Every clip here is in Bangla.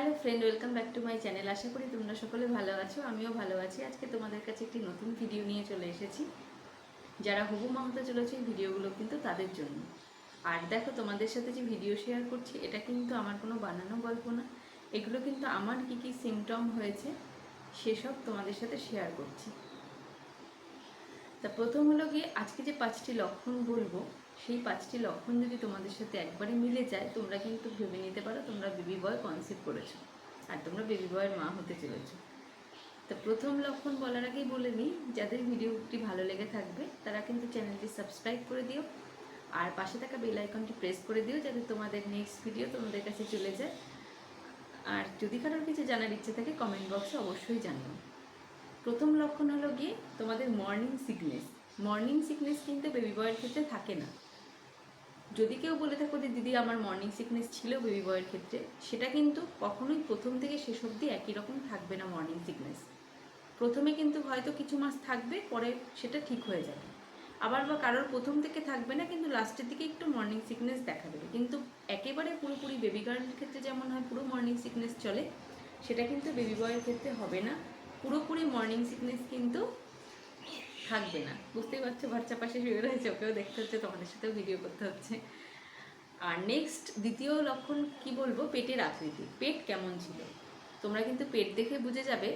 Hello friend, welcome back to my channel. আশা করি তোমরা সকলে ভালো আছো, আমিও ভালো আছি। আজকে তোমাদের কাছে একটি নতুন ভিডিও নিয়ে চলে এসেছি। যারা হবু মা হতে চলেছে, এই ভিডিওগুলো কিন্তু তাদের জন্য। আর দেখো, তোমাদের সাথে যে ভিডিও শেয়ার করছি, এটা কিন্তু আমার কোনো বানানো গল্প না। এগুলো কিন্তু আমার কী কী সিমটম হয়েছে, সেসব তোমাদের সাথে শেয়ার করছি। তা প্রথম হলো গিয়ে, আজকে যে পাঁচটি লক্ষণ বলব সেই পাঁচটি লক্ষণ যদি তোমাদের সাথে একবারে মিলে যায়, তোমরা কিন্তু ভেবে নিতে পারো তোমরা বেবি বয় কনসিভ করেছ আর তোমরা বেবি বয়ের মা হতে চলেছো। তো প্রথম লক্ষণ বলার আগেই বলে নিই, যাদের ভিডিওটি ভালো লেগে থাকবে, তারা কিন্তু চ্যানেলটি সাবস্ক্রাইব করে দিও আর পাশে থাকা বেল আইকনটি প্রেস করে দিও যাতে তোমাদের নেক্সট ভিডিও তোমাদের কাছে চলে যায়। আর যদি কারোর কিছু জানার ইচ্ছে থাকে কমেন্ট বক্সে অবশ্যই জানিও। প্রথম লক্ষণ হলো গিয়ে তোমাদের মর্নিং সিকনেস মর্নিং সিকনেস কিন্তু বেবি বয়ের ক্ষেত্রে থাকে না। যদি কেউ বলে থাকো যে, দিদি, আমার মর্নিং সিকনেস ছিল বেবি বয়ের ক্ষেত্রে, সেটা কিন্তু কখনোই প্রথম থেকে শেষ অবধি একই রকম থাকবে না মর্নিং সিকনেস প্রথমে কিন্তু হয়তো কিছু মাস থাকবে, পরে সেটা ঠিক হয়ে যাবে। আবার বা কারোর প্রথম থেকে থাকবে না, কিন্তু লাস্টের দিকে একটু মর্নিং সিকনেস দেখা দেবে। কিন্তু একেবারে পুরোপুরি বেবি গার্লের ক্ষেত্রে যেমন হয়, পুরো মর্নিং সিকনেস চলে, সেটা কিন্তু বেবি বয়ের ক্ষেত্রে হবে না। পুরোপুরি মর্নিং সিকনেস কিন্তু থাকবে না। বুঝতেই পারছ, বাচ্চা পাশে শুয়ে রয়েছে, ওকেও দেখতে হচ্ছে, তোমাদের সাথেও ভিডিও করতে হচ্ছে। আর নেক্সট দ্বিতীয় লক্ষণ কি বলব? পেটের আকৃতি। পেট কেমন ছিল? তোমরা কিন্তু পেট দেখে বুঝে যাবে,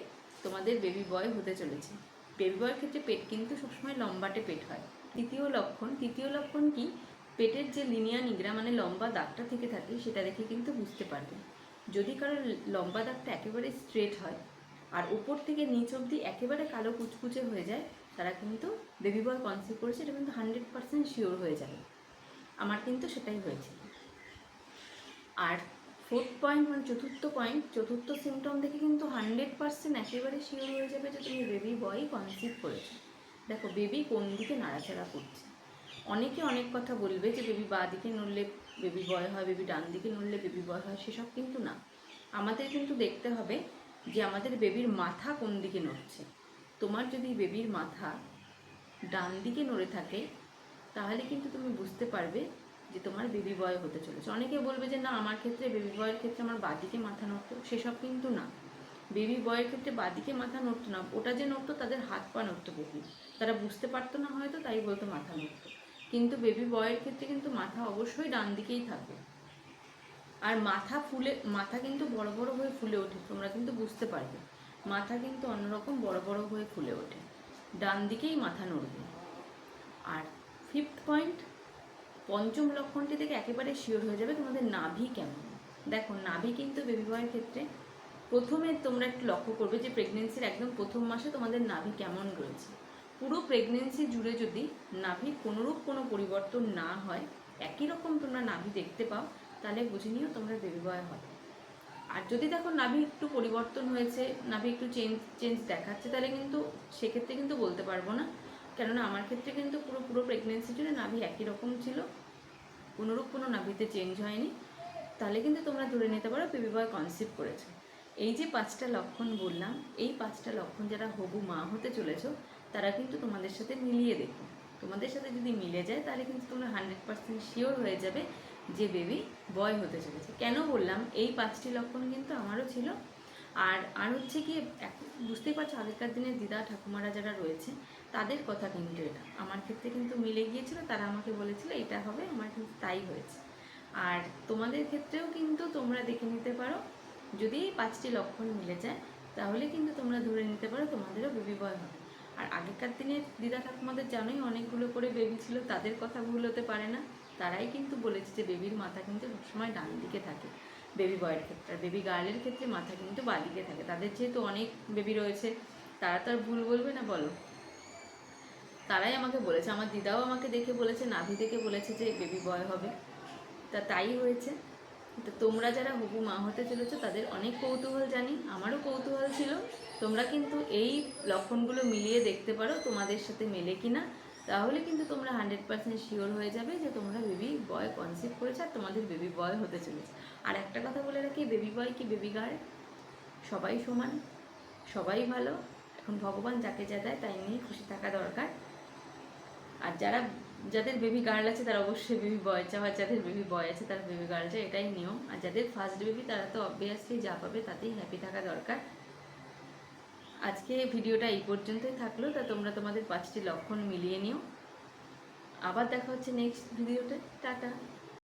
তোমাদের বেবি বয় হতে চলেছে। বেবি বয়ের ক্ষেত্রে পেট কিন্তু সবসময় লম্বাটে পেট হয়। তৃতীয় লক্ষণ তৃতীয় লক্ষণ কি? পেটের যে লিনিয়া নিগড়া মানে লম্বা দাগটা থেকে থাকে, সেটা দেখে কিন্তু বুঝতে পারবে। যদি কারোর লম্বা দাগটা একেবারে স্ট্রেট হয়, আর উপর থেকে নিচ অবধি একেবারে কালো কুচকুচে হয়ে যায় তারা কিন্তু বেবি বয় কনসিভ করেছে, এটা কিন্তু হান্ড্রেড পার্সেন্ট শিওর হয়ে যাবে। আমার কিন্তু সেটাই হয়েছে। আর ফোর্থ পয়েন্ট মানে চতুর্থ পয়েন্ট চতুর্থ সিমটম দেখে কিন্তু হান্ড্রেড পার্সেন্ট একেবারে শিওর হয়ে যাবে যে তুমি বেবি বয় কনসিভ করেছ। দেখো বেবি কোন দিকে নাড়াচাড়া করছে? অনেকে অনেক কথা বলবে যে বেবি বাঁ দিকে নড়লে বেবি বয় হয় বেবি ডান দিকে নড়লে বেবি বয় হয়, সেসব কিন্তু না। আমাদের কিন্তু দেখতে হবে যে আমাদের বেবির মাথা কোন দিকে নড়ছে। তোমার যদি বেবির মাথা ডান দিকে নড়ে থাকে, তাহলে কিন্তু তুমি বুঝতে পারবে যে তোমার বেবি বয় হতে চলেছে। অনেকে বলবে যে, না, আমার ক্ষেত্রে বেবি বয়ের ক্ষেত্রে আমার বাদিকে মাথা নড়তো। সেসব কিন্তু না। বেবি বয়ের ক্ষেত্রে বাদিকে মাথা নড়তো না। ওটা যে নড়তো, তাদের হাত পা নড়তো বেবি তারা বুঝতে পারতো না হয়তো, তাই বলতো মাথা নড়তো। কিন্তু বেবি বয়ের ক্ষেত্রে কিন্তু মাথা অবশ্যই ডান দিকেই থাকবে আর মাথা ফুলে, মাথা কিন্তু বড় বড় হয়ে ফুলে ওঠে, তোমরা কিন্তু বুঝতে পারবে। মাথা কিন্তু অন্যরকম বড় বড় হয়ে ফুলে ওঠে। ডান দিকেই মাথা নড়বে। আর ফিফথ পয়েন্ট পঞ্চম লক্ষণটি থেকে একেবারে শিওর হয়ে যাবে তোমাদের নাভি কেমন। দেখো, নাভি কিন্তু বেবি বয়ের ক্ষেত্রে প্রথমে তোমরা একটু লক্ষ্য করবে যে প্রেগনেন্সির একদম প্রথম মাসে তোমাদের নাভি কেমন রয়েছে। পুরো প্রেগনেন্সি জুড়ে যদি নাভির কোনোরূপ কোনো পরিবর্তন না হয়, একই রকম তোমরা নাভি দেখতে পাও, তাহলে বুঝে নিও তোমরা বেবি বয় হবে। আর যদি দেখো নাভি একটু পরিবর্তন হয়েছে, নাভি একটু চেঞ্জ চেঞ্জ দেখাচ্ছে, তাহলে কিন্তু সেক্ষেত্রে কিন্তু বলতে পারব না। কেননা আমার ক্ষেত্রে কিন্তু পুরো পুরো প্রেগনেন্সি জুড়ে নাভি একই রকম ছিল। কোনোরূপ কোনো নাভিতে চেঞ্জ হয়নি। তাহলে কিন্তু তোমরা ধরে নিতে পারো বেবি বয় কনসিভ করেছ। এই যে পাঁচটা লক্ষণ বললাম, এই পাঁচটা লক্ষণ যারা হবু মা হতে চলেছো, তারা কিন্তু তোমাদের সাথে মিলিয়ে দেখো। তোমাদের সাথে যদি মিলে যায়, তাহলে কিন্তু তোমরা হান্ড্রেড পার্সেন্ট শিওর হয়ে যাবে যে বেবি বয় হতে চলেছে। কেন বললাম? এই পাঁচটি লক্ষণ কিন্তু আমারও ছিল। আর আর হচ্ছে কি বুঝতেই পারছ, আগেকার দিনের দিদা, ঠাকুমারা যারা রয়েছে, তাদের কথা কিন্তু এটা। আমার ক্ষেত্রে কিন্তু মিলে গিয়েছিল, তারা আমাকে বলেছিল, এটা হবে, আমার কিন্তু তাই হয়েছে। আর তোমাদের ক্ষেত্রেও কিন্তু তোমরা দেখে নিতে পারো, যদি এই পাঁচটি লক্ষণ মিলে যায়, তাহলে কিন্তু তোমরা ধরে নিতে পারো তোমাদেরও বেবি বয় হবে। আর আগেকার দিনের দিদা ঠাকুমাদের জানোই অনেকগুলো করে বেবি ছিল, তাদের কথা ভুল হতে পারে না। তারাই কিন্তু বলেছে যে বেবির মাথা কিন্তু সবসময় ডান দিকে থাকে। বেবি বয়ের ক্ষেত্রে, আর বেবি গার্লের ক্ষেত্রে মাথা কিন্তু বাদিকে থাকে। তাদের যেহেতু অনেক বেবি রয়েছে, তারা তো আর ভুল বলবে না, বলো? তারাই আমাকে বলেছে। আমার দিদাও আমাকে দেখে বলেছে, নাভি দেখে বলেছে যে বেবি বয় হবে। তা তাই হয়েছে। তো তোমরা যারা হবু মা হতে চলেছো, তাদের অনেক কৌতূহল জানি, আমারও কৌতূহল ছিল। তোমরা কিন্তু এই লক্ষণগুলো মিলিয়ে দেখতে পারো তোমাদের সাথে মেলে কি না তাহলে কিন্তু তোমরা হান্ড্রেড পার্সেন্ট শিওর হয়ে যাবে যে তোমরা বেবি বয় কনসিভ করেছ আর তোমাদের বেবি বয় হতে চলেছে। আর একটা কথা বলে রাখি বেবি বয় কি বেবি গার্ল সবাই সমান, সবাই ভালো। এখন ভগবান যাকে যা দেয় তাই নিয়ে খুশি থাকা দরকার। আর যারা, যাদের বেবি গার্ল আছে তারা অবশ্যই বেবি বয় চায় আর যাদের বেবি বয় আছে তারা বেবি গার্ল চায় এটাই নিয়ম। আর যাদের ফার্স্ট বেবি তারা তো অবভিয়াসলি যা পাবে তাতেই হ্যাপি থাকা দরকার। আজকে ভিডিওটা এই পর্যন্তই থাকল। তা তোমরা তোমাদের পাঁচটি লক্ষণ মিলিয়ে নিও। আবার দেখা হচ্ছে নেক্সট ভিডিওতে টাটা।